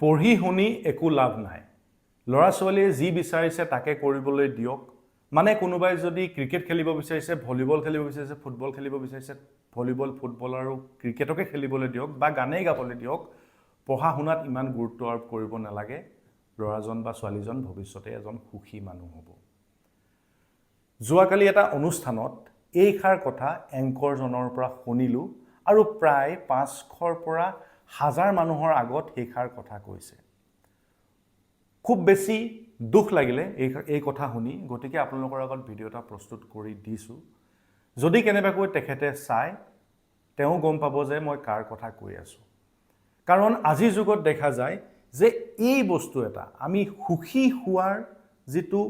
পঢ়ি শুনি একো লাভ নাই। ল'ৰা ছোৱালীয়ে যি বিচাৰিছে তাকে কৰিবলৈ দিয়ক। মানে কোনোবাই যদি ক্ৰিকেট খেলিব বিচাৰিছে ভলীবল খেলিব বিচাৰিছে ফুটবল খেলিব বিচাৰিছে ভলীবল ফুটবল আৰু ক্ৰিকেটকে খেলিবলৈ দিয়ক বা গানেই গাবলৈ দিয়ক পঢ়া শুনাত ইমান গুৰুত্ব আৰোপ কৰিব নালাগে। ল'ৰাজন বা ছোৱালীজন ভৱিষ্যতে এজন সুখী মানুহ হ'ব। যোৱাকালি এটা অনুষ্ঠানত এইষাৰ কথা এংকৰজনৰ পৰা শুনিলোঁ আৰু প্ৰায় পাঁচশৰ পৰা হাজাৰ মানুহৰ আগত সেইষাৰ কথা কৈছে। খুব বেছি দুখ লাগিলে এই এই কথা শুনি। গতিকে আপোনালোকৰ আগত ভিডিঅ' এটা প্ৰস্তুত কৰি দিছোঁ। যদি কেনেবাকৈ তেখেতে চায় তেওঁ গম পাব যে মই কাৰ কথা কৈ আছোঁ। কাৰণ আজিৰ যুগত দেখা যায় যে এই বস্তু এটা আমি সুখী হোৱাৰ যিটো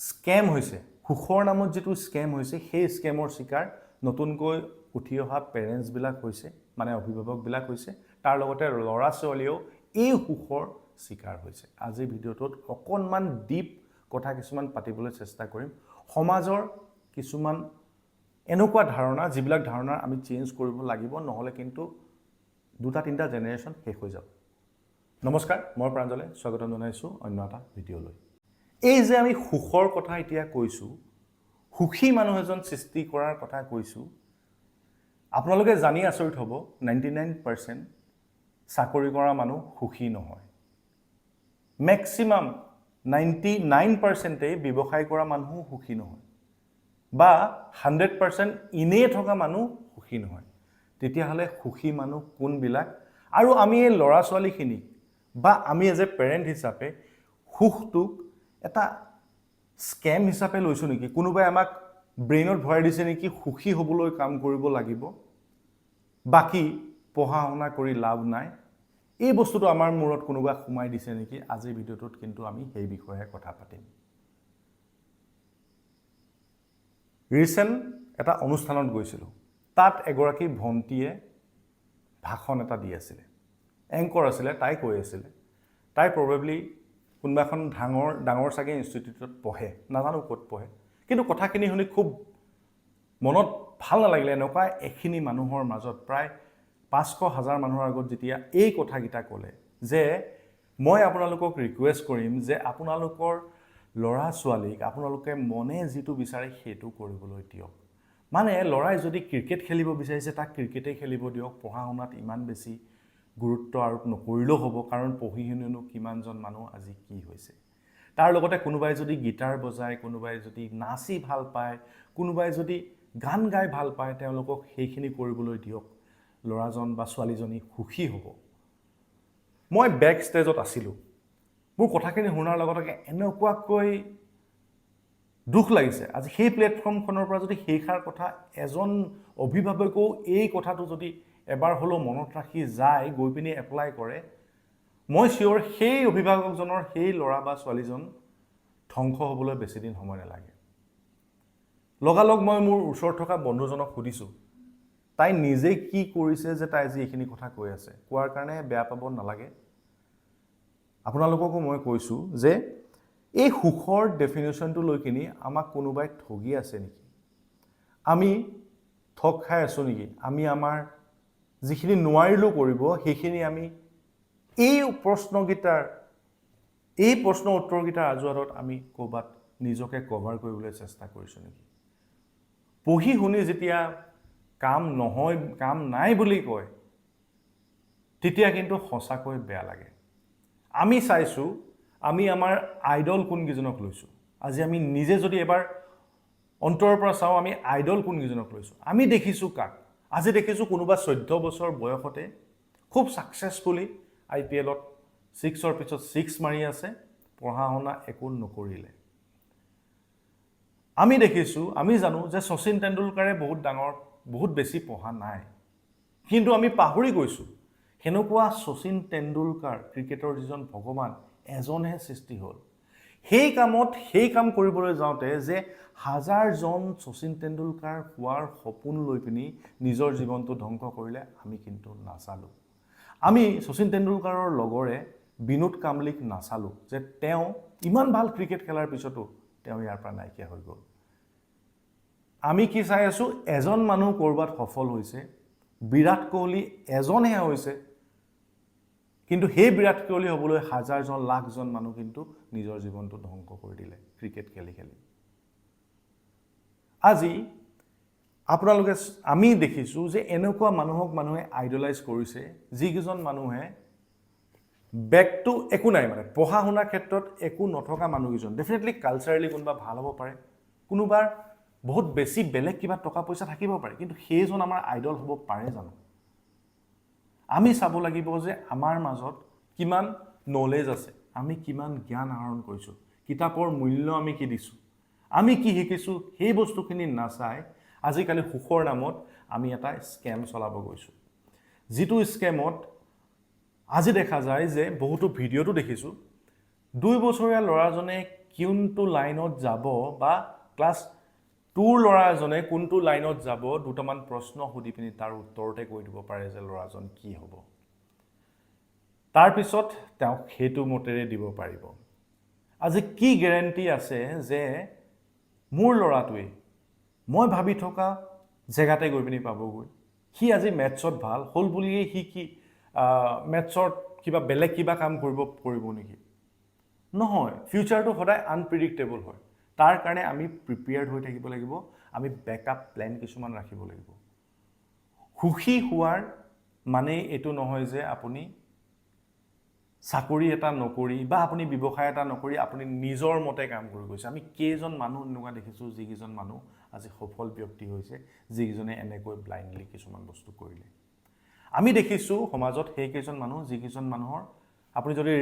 স্কেম হৈছে সুখৰ নামত যিটো স্কেম হৈছে সেই স্কেমৰ চিকাৰ নতুনকৈ উঠি অহা পেৰেণ্টছবিলাক হৈছে মানে অভিভাৱকবিলাক হৈছে তাৰ লগতে ল'ৰা ছোৱালীয়েও এই সুখৰ চিকাৰ হৈছে। আজিৰ ভিডিঅ'টোত অকণমান ডিপ কথা কিছুমান পাতিবলৈ চেষ্টা কৰিম। সমাজৰ কিছুমান এনেকুৱা ধাৰণা যিবিলাক ধাৰণা আমি চেঞ্জ কৰিব লাগিব নহ'লে কিন্তু দুটা তিনিটা জেনেৰেশ্যন শেষ হৈ যাব। নমস্কাৰ মই প্ৰাঞ্জলে স্বাগতম জনাইছোঁ অন্য এটা ভিডিঅ'লৈ। এই যে আমি সুখৰ কথা এতিয়া কৈছোঁ সুখী মানুহ এজন সৃষ্টি কৰাৰ কথা কৈছোঁ আপোনালোকে জানি আচৰিত হ'ব নাইণ্টি নাইন পাৰ্চেণ্ট চাকৰি কৰা মানুহ সুখী নহয়। মেক্সিমাম নাইণ্টি নাইন পাৰ্চেণ্টেই ব্যৱসায় কৰা মানুহো সুখী নহয়। বা হাণ্ড্ৰেড পাৰ্চেণ্ট এনেই থকা মানুহ সুখী নহয়। তেতিয়াহ'লে সুখী মানুহ কোনবিলাক? আৰু আমি এই ল'ৰা ছোৱালীখিনিক বা আমি এজ এ পেৰেণ্ট হিচাপে সুখটোক এটা স্কেম হিচাপে লৈছোঁ নেকি? কোনোবাই আমাক ব্ৰেইনত ভৰাই দিছে নেকি সুখী হ'বলৈ কাম কৰিব লাগিব। বাকী পঢ়া শুনা কৰি লাভ নাই। এই বস্তুটো আমাৰ মূৰত কোনোবাই সোমাই দিছে নেকি আজিৰ ভিডিঅ'টোত কিন্তু আমি সেই বিষয়ে কথা পাতিম। ৰিচেণ্ট এটা অনুষ্ঠানত গৈছিলোঁ। তাত এগৰাকী ভণ্টীয়ে ভাষণ এটা দি আছিলে। এংকৰ আছিলে তাই কৈ আছিলে তাই প্ৰবেবলি কোনোবা এখন ডাঙৰ ডাঙৰ চাগে ইনষ্টিটিউটত পঢ়ে নাজানো ক'ত পঢ়ে। কিন্তু কথাখিনি শুনি খুব মনত ভাল নালাগিলে এনেকুৱা এখিনি মানুহৰ মাজত প্ৰায় পাঁচশ হাজাৰ মানুহৰ আগত যেতিয়া এই কথাকেইটা ক'লে যে মই আপোনালোকক ৰিকুৱেষ্ট কৰিম যে আপোনালোকৰ ল'ৰা ছোৱালীক আপোনালোকে মনে যিটো বিচাৰে সেইটো কৰিবলৈ দিয়ক। মানে ল'ৰাই যদি ক্ৰিকেট খেলিব বিচাৰিছে তাক ক্ৰিকেটেই খেলিব দিয়ক। পঢ়া শুনাত ইমান বেছি গুৰুত্ব আৰোপ নকৰিলেও হ'ব কাৰণ পঢ়ি শুনিনো কিমানজন মানুহ আজি কি হৈছে। তাৰ লগতে কোনোবাই যদি গীটাৰ বজায় কোনোবাই যদি নাচি ভাল পায় কোনোবাই যদি গান গাই ভাল পায় তেওঁলোকক সেইখিনি কৰিবলৈ দিয়ক। ল'ৰাজন বা ছোৱালীজনী সুখী হ'ব। মই বেক ষ্টেজত আছিলোঁ। মোৰ কথাখিনি শুনাৰ লগতে এনেকুৱাকৈ দুখ লাগিছে। আজি সেই প্লেটফৰ্মখনৰ পৰা যদি সেইষাৰ কথা এজন অভিভাৱকেও এই কথাটো যদি এবাৰ হ'লেও মনত ৰাখি যায় গৈ পিনি এপ্লাই কৰে মই চিয়'ৰ সেই অভিভাৱকজনৰ সেই ল'ৰা বা ছোৱালীজন ধ্বংস হ'বলৈ বেছিদিন সময় নালাগে। লগালগ মই মোৰ ওচৰত থকা বন্ধুজনক সুধিছোঁ তাই নিজে কি কৰিছে যে তাই আজি এইখিনি কথা কৈ আছে? কোৱাৰ কাৰণে বেয়া পাব নালাগে? আপোনালোককো মই কৈছোঁ যে এই সুখৰ ডেফিনেশ্যনটো লৈ কিনি আমাক কোনোবাই ঠগি আছে নেকি? আমি ঠগ খাই আছোঁ নেকি? আমি আমাৰ যিখিনি নোৱাৰিলোঁ কৰিব সেইখিনি আমি এই প্ৰশ্নকেইটাৰ এই প্ৰশ্ন উত্তৰকেইটাৰ আজোৱাতত আমি ক'ৰবাত নিজকে কভাৰ কৰিবলৈ চেষ্টা কৰিছোঁ নেকি? পঢ়ি শুনি যেতিয়া কাম নহয় কাম নাই বুলি কয় তেতিয়া কিন্তু সঁচাকৈ বেয়া লাগে। আমি চাইছোঁ আমি আমাৰ আইডল কোনকেইজনক লৈছোঁ? আজি আমি নিজে যদি এবাৰ অন্তৰৰ পৰা চাওঁ আমি আইডল কোনকেইজনক লৈছোঁ? আমি দেখিছোঁ কাক? আজি দেখিছোঁ কোনোবা চৈধ্য বছৰ বয়সতে খুব ছাকচেছফুলি আই পি এলত ছিক্সৰ পিছত ছিক্স মাৰি আছে পঢ়া শুনা একো নকৰিলে। আমি দেখিছোঁ আমি জানো যে শচীন তেণ্ডুলকাৰে বহুত ডাঙৰ বহুত বেছি পঢ়া নাই। কিন্তু আমি পাহৰি গৈছোঁ সেনেকুৱা শচীন তেণ্ডুলকাৰ ক্ৰিকেটৰ যিজন ভগৱান এজনহে সৃষ্টি হ'ল। সেই কামত সেই কাম কৰিবলৈ যাওঁতে যে হাজাৰজন শচীন তেণ্ডুলকাৰ হোৱাৰ সপোন লৈ পিনি নিজৰ জীৱনটো ধ্বংস কৰিলে আমি কিন্তু নাচালোঁ আমি শচীন তেণ্ডুলকাৰৰ লগৰে বিনোদ কামলিক নাচালোঁ যে তেওঁ ইমান ভাল ক্ৰিকেট খেলাৰ পিছতো তেওঁ ইয়াৰ পৰা নাইকিয়া হৈ গ'ল। আমি কি চাই আছোঁ এজন মানুহ ক'ৰবাত সফল হৈছে বিৰাট কোহলি এজনহে হৈছে কিন্তু সেই বিৰাট কোহলি হ'বলৈ হাজাৰজন লাখজন মানুহ কিন্তু নিজৰ জীৱনটো ধ্বংস কৰি দিলে ক্ৰিকেট খেলি খেলি। আজি আপোনালোকে আমি দেখিছোঁ যে এনেকুৱা মানুহক মানুহে আইডলাইজ কৰিছে যিকেইজন মানুহে বেগটো একো নাই মানে পঢ়া শুনাৰ ক্ষেত্ৰত একো নথকা মানুহকেইজন ডেফিনেটলি কালচাৰেলি কোনোবা ভাল হ'ব পাৰে কোনোবাৰ বহুত বেছি বেলেগ কিবা টকা পইচা থাকিব পাৰে কিন্তু সেইজন আমাৰ আইডল হ'ব পাৰে জানো? আমি চাব লাগিব যে আমাৰ মাজত কিমান নলেজ আছে আমি কিমান জ্ঞান আহৰণ কৰিছোঁ কিতাপৰ মূল্য আমি কি দিছোঁ আমি কি শিকিছোঁ সেই বস্তুখিনি নাচাই আজিকালি সুখৰ নামত আমি এটা স্কেম চলাব গৈছোঁ। যিটো স্কেমত আজি দেখা যায় যে বহুতো ভিডিঅ'টো দেখিছোঁ। দুই বছৰীয়া ল'ৰাজনে কোনটো লাইনত যাব বা ক্লাছ টুৰ ল'ৰা এজনে কোনটো লাইনত যাব দুটামান প্ৰশ্ন সুধি পিনি তাৰ উত্তৰতে কৈ দিব পাৰে যে ল'ৰাজন কি হ'ব। তাৰপিছত তেওঁক সেইটো মতেৰে দিব পাৰিব। আজি কি গেৰেণ্টি আছে যে মোৰ ল'ৰাটোৱে মই ভাবি থকা জেগাতে গৈ পিনি পাবগৈ। সি আজি মেথছত ভাল হ'ল বুলিয়েই সি কি মেথছত কিবা বেলেগ কিবা কাম কৰিব কৰিব নেকি? নহয় ফিউচাৰটো সদায় আনপ্ৰিডিক্টেবল হয়। তাৰ কাৰণে আমি প্ৰিপেয়াৰ্ড হৈ থাকিব লাগিব আমি বেকআপ প্লেন কিছুমান ৰাখিব লাগিব। সুখী হোৱাৰ মানে এইটো নহয় যে আপুনি চাকৰি এটা নকৰি বা আপুনি ব্যৱসায় এটা নকৰি আপুনি নিজৰ মতে কাম কৰি গৈছে। আমি কেইজন মানুহ এনেকুৱা দেখিছোঁ যিকেইজন মানুহ আজি সফল ব্যক্তি হৈছে যিকেইজনে এনেকৈ ব্লাইণ্ডলি কিছুমান বস্তু কৰিলে। আমি দেখিছোঁ সমাজত সেইকেইজন মানুহ যিকেইজন মানুহৰ আপুনি যদি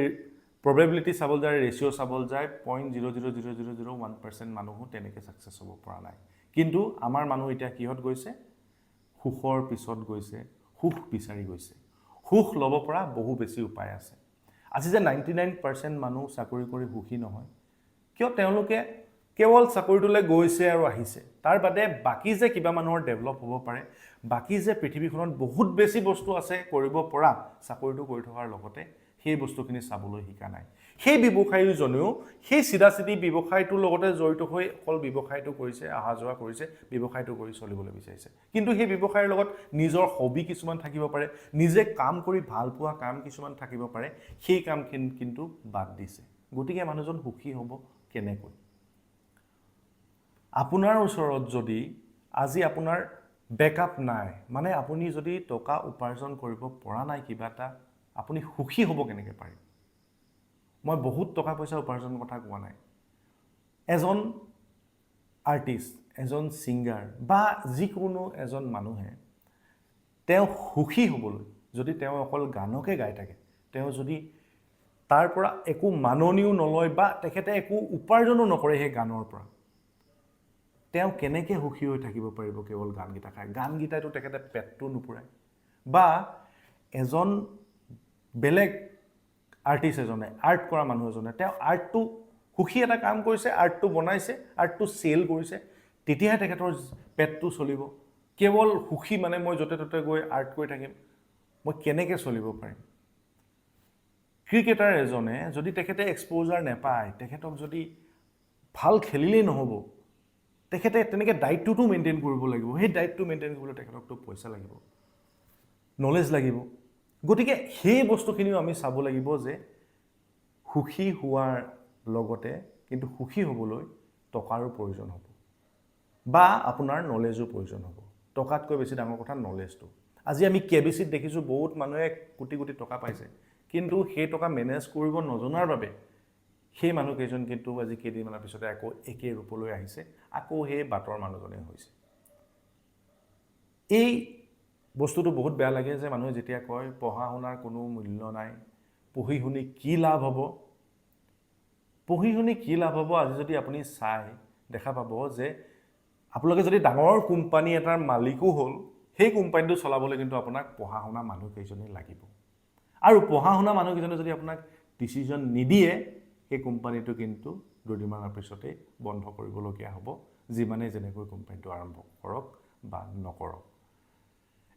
প্ৰবেবিলিটি চাবলৈ যায় ৰেচিঅ' চাবলৈ যায় point zero' zero' zero' zero' zero' one percent মানুহো তেনেকৈ ছাকচেছ হ'ব পৰা নাই। কিন্তু আমাৰ মানুহ এতিয়া কিহত গৈছে? সুখৰ পিছত গৈছে সুখ বিচাৰি গৈছে। সুখ ল'ব পৰা বহু বেছি উপায় আছে। আজি যে নাইণ্টি নাইন পাৰ্চেণ্ট মানুহ চাকৰি কৰি সুখী নহয় কিয় তেওঁলোকে কেৱল চাকৰিটোলৈ গৈছে আৰু আহিছে? তাৰ বাদে বাকী যে কিবা মানুহৰ ডেভেলপ হ'ব পাৰে বাকী যে পৃথিৱীখনত বহুত বেছি বস্তু আছে কৰিব পৰা চাকৰিটো কৰি থকাৰ লগতে সেই বস্তুখিনি চাবলৈ শিকা নাই। সেই ব্যৱসায়ীজনেও সেই চিধা চিধি ব্যৱসায়টোৰ লগতে জড়িত হৈ অকল ব্যৱসায়টো কৰিছে অহা যোৱা কৰিছে ব্যৱসায়টো কৰি চলিবলৈ বিচাৰিছে। কিন্তু সেই ব্যৱসায়ৰ লগত নিজৰ হবি কিছুমান থাকিব পাৰে নিজে কাম কৰি ভাল পোৱা কাম কিছুমান থাকিব পাৰে সেই কামখিনি কিন্তু বাদ দিছে। গতিকে মানুহজন সুখী হ'ব কেনেকৈ? আপোনাৰ ওচৰত যদি আজি আপোনাৰ বেকআপ নাই মানে আপুনি যদি টকা উপাৰ্জন কৰিব পৰা নাই কিবা এটা আপুনি সুখী হ'ব কেনেকৈ পাৰিব? মই বহুত টকা পইচা উপাৰ্জনৰ কথা কোৱা নাই। এজন আৰ্টিষ্ট এজন ছিংগাৰ বা যিকোনো এজন মানুহে তেওঁ সুখী হ'বলৈ যদি তেওঁ অকল গানকে গাই থাকে তেওঁ যদি তাৰ পৰা একো মাননিও নলয় বা তেখেতে একো উপাৰ্জনো নকৰে সেই গানৰ পৰা তেওঁ কেনেকৈ সুখী হৈ থাকিব পাৰিব কেৱল গানকেইটা খাই? গানকেইটাইতো তেখেতে পেটটো নুপুৰায় বা এজন বেলেগ আৰ্টিষ্ট এজনে আৰ্ট কৰা মানুহ এজনে। তেওঁ আৰ্টটো সুখী এটা কাম কৰিছে আৰ্টটো বনাইছে আৰ্টটো চেল কৰিছে। তেতিয়াহে তেখেতৰ পেটটো চলিব। কেৱল সুখী মানে মই য'তে ত'তে গৈ আৰ্ট কৰি থাকিম, মই কেনেকৈ চলিব পাৰিম? ক্ৰিকেটাৰ এজনে যদি তেখেতে এক্সপ'জাৰ নেপায়, তেখেতক যদি ভালো খেলিলেই নহ'ব, তেখেতে তেনেকৈ ডাইটটোতো মেইনটেইন কৰিব লাগিব। সেই ডাইটটো মেইনটেইন কৰিবলৈ তেখেতকতো পইচা লাগিব। নলেজ লাগিব। গতিকে সেই বস্তুখিনিও আমি চাব লাগিব যে সুখী হোৱাৰ লগতে কিন্তু সুখী হ'বলৈ টকাৰো প্ৰয়োজন হ'ব। বা আপোনাৰ নলেজো প্ৰয়োজন হ'ব। টকাতকৈ বেছি ডাঙৰ কথা নলেজটো আজি আমি কে বি চিত দেখিছোঁ বহুত মানুহে কোটি কোটি টকা পাইছে। কিন্তু সেই টকা মেনেজ কৰিব নজনাৰ বাবে সেই মানুহকেইজন কিন্তু আজি কেইদিনমানৰ পিছতে আকৌ একে ৰূপলৈ আহিছে। আকৌ সেই বাটৰ মানুহজনেই হৈছে। এই বস্তুটো বহুত বেয়া লাগে যে মানুহে যেতিয়া কয় পঢ়া শুনাৰ কোনো মূল্য নাই পঢ়ি শুনি কি লাভ হ'ব? পঢ়ি শুনি কি লাভ হ'ব আজি যদি আপুনি চাই দেখা পাব যে আপোনালোকে যদি ডাঙৰ কোম্পানী এটাৰ মালিকো হ'ল সেই কোম্পানীটো চলাবলৈ কিন্তু আপোনাক পঢ়া শুনা মানুহকেইজনেই লাগিব। আৰু পঢ়া শুনা মানুহকেইজনে যদি আপোনাক ডিচিজন নিদিয়ে সেই কোম্পানীটো কিন্তু দুদিনমানৰ পিছতেই বন্ধ কৰিবলগীয়া হ'ব যিমানে যেনেকৈ কোম্পানীটো আৰম্ভ কৰক বা নকৰক।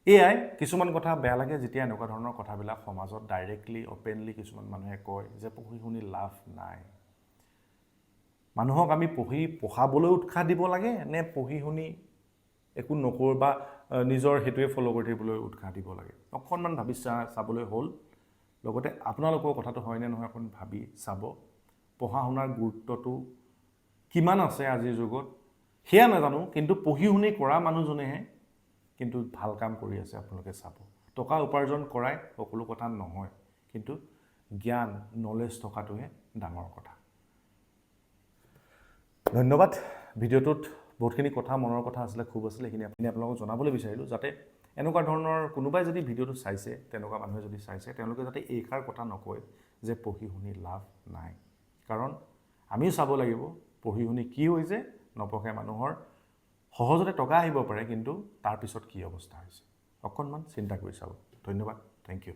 এয়াই কিছুমান কথা বেয়া লাগে যেতিয়া এনেকুৱা ধৰণৰ কথাবিলাক সমাজত ডাইৰেক্টলি অ'পেনলি কিছুমান মানুহে কয় যে পঢ়ি শুনি লাভ নাই। মানুহক আমি পঢ়ি পঢ়াবলৈ উৎসাহ দিব লাগে নে পঢ়ি শুনি একো নকৰোঁ বা নিজৰ সেইটোৱে ফ'ল' কৰি থাকিবলৈ উৎসাহ দিব লাগে? অকণমান ভাবি চা চাবলৈ হ'ল। লগতে আপোনালোকৰ কথাটো হয়নে নহয় অকণ ভাবি চাব। পঢ়া শুনাৰ গুৰুত্বটো কিমান আছে আজিৰ যুগত? সেয়া নাজানো কিন্তু পঢ়ি শুনি কৰা মানুহজনেহে কিন্তু ভাল কাম কৰি আছে আপোনালোকে চাব। টকা উপাৰ্জন কৰাই সকলো কথা নহয় কিন্তু জ্ঞান নলেজ থকাটোহে ডাঙৰ কথা। ধন্যবাদ। ভিডিঅ'টোত বহুতখিনি কথা মনৰ কথা আছিলে খুব আছিলে সেইখিনি আপুনি আপোনালোকক জনাবলৈ বিচাৰিলোঁ যাতে এনেকুৱা ধৰণৰ কোনোবাই যদি ভিডিঅ'টো চাইছে তেনেকুৱা মানুহে যদি চাইছে তেওঁলোকে যাতে এইষাৰ কথা নকয় যে পঢ়ি শুনি লাভ নাই। কাৰণ আমিও চাব লাগিব পঢ়ি শুনি কি হৈছে নপঢ়ে মানুহৰ সহজতে টকা আহিব পাৰে কিন্তু তাৰপিছত কি অৱস্থা হৈছে? অকণমান চিন্তা কৰি চাব। ধন্যবাদ। Thank U